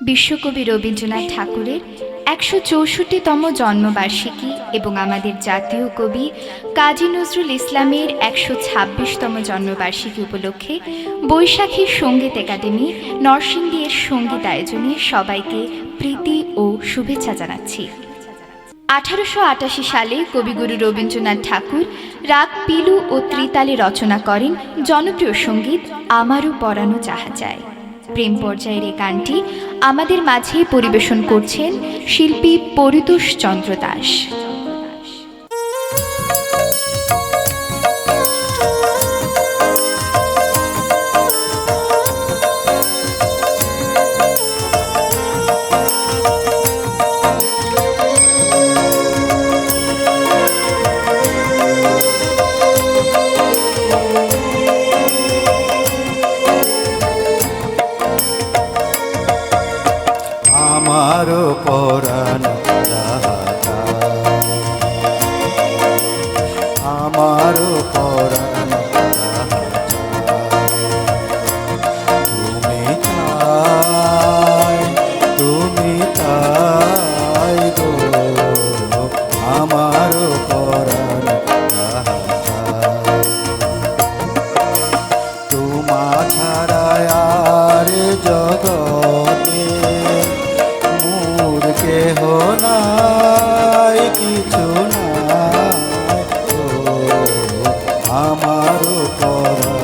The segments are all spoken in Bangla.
বিশ্বকবি রবীন্দ্রনাথ ঠাকুরের একশো চৌষট্টিতম জন্মবার্ষিকী এবং আমাদের জাতীয় কবি কাজী নজরুল ইসলামের একশো ছাব্বিশতম জন্মবার্ষিকী উপলক্ষে বৈশাখী সংগীত একাডেমি নরসিংদী এর সংগীত আয়োজনে সবাইকে প্রীতি ও শুভেচ্ছা জানাচ্ছি। আঠারোশো আটাশি সালে কবিগুরু রবীন্দ্রনাথ ঠাকুর রাগ পিলু ও ত্রিতালে রচনা করেন জনপ্রিয় সংগীত আমারও পরানো যাহা যায়। প্রেম পর্যায়ের এই গানটি আমাদের মাঝে পরিবেশন করছেন শিল্পী পরিতোষ চন্দ্র দাস। আমার পরাণ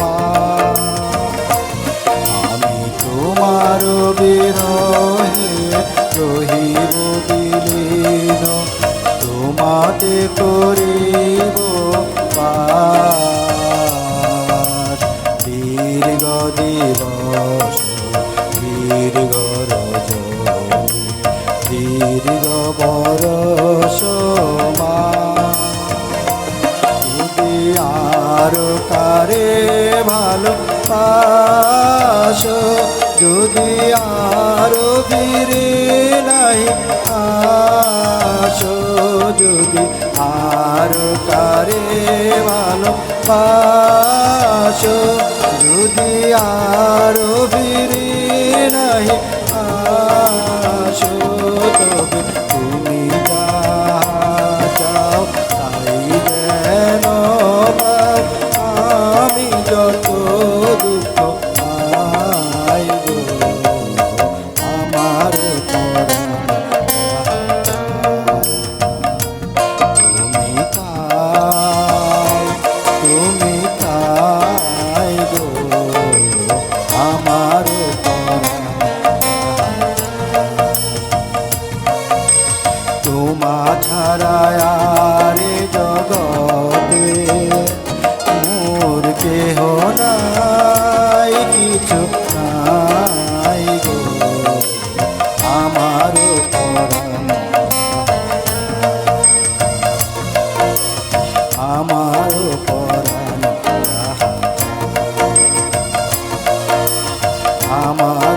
মা আমি তোমার বিরহে রহিব বিলীন তোমাতে করিব দীর্ঘ দিবস দীর্ঘ রজনী দীর্ঘ বরষ আর ফিরে নাই আসো যদি আর কারে ভালো পাশো সারে জগতে মোর কেহ নাই কিছু নাই গো। আমার আমার পরাণ আমার